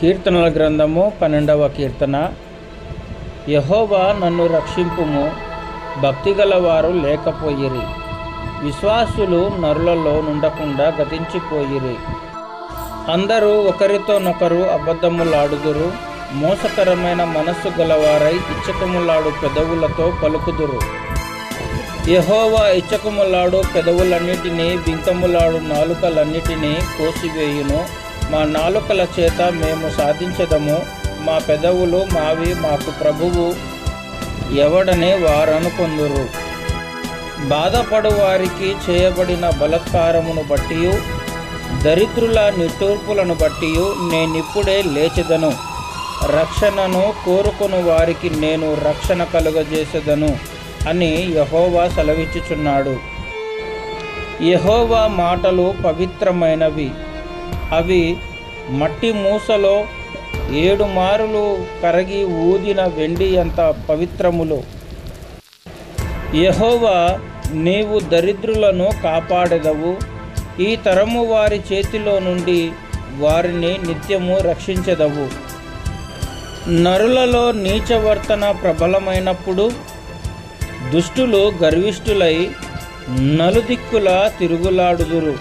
కీర్తనల గ్రంథము పన్నెండవ కీర్తన. యహోవా నన్ను రక్షింపుము భక్తిగల వారు లేకపోయిరి. విశ్వాసులు నరులలో నుండకుండా గతించిపోయిరి. అందరూ ఒకరితోనొకరు అబద్ధములాడుదురు మోసకరమైన మనస్సు గలవారై ఇచ్చకములాడు పెదవులతో పలుకుదురు. యహోవా ఇచ్చకములాడు పెదవులన్నిటినీ బింకములాడు నాలుకలన్నిటినీ కోసివేయును. మా నాలుకల చేత మేము సాధించదము. మా పెదవులు మావి మాకు ప్రభువు. ఎవడనే వారనుకొందురు. బాధపడు వారికి చేయబడిన బలత్కారమును బట్టి దరిద్రుల నిట్టూర్పులను బట్టి నేనిప్పుడే లేచెదను. రక్షణను కోరుకుని వారికి నేను రక్షణ కలుగజేసేదను అని యహోవా సెలవిచ్చుచున్నాడు. యహోవా మాటలు పవిత్రమైనవి. అవి మట్టి మూసలో ఏడు మారులు కరగి ఊదిన వెండి అంత పవిత్రములు. యహోవా నీవు దరిద్రులను కాపాడెదవు. ఈ తరము వారి చేతిలో నుండి వారిని నిత్యము రక్షించెదవు. నరులలో నీచవర్తన ప్రబలమైనప్పుడు దుష్టులు గర్విష్ఠులై నలుదిక్కులా తిరుగులాడుదురు.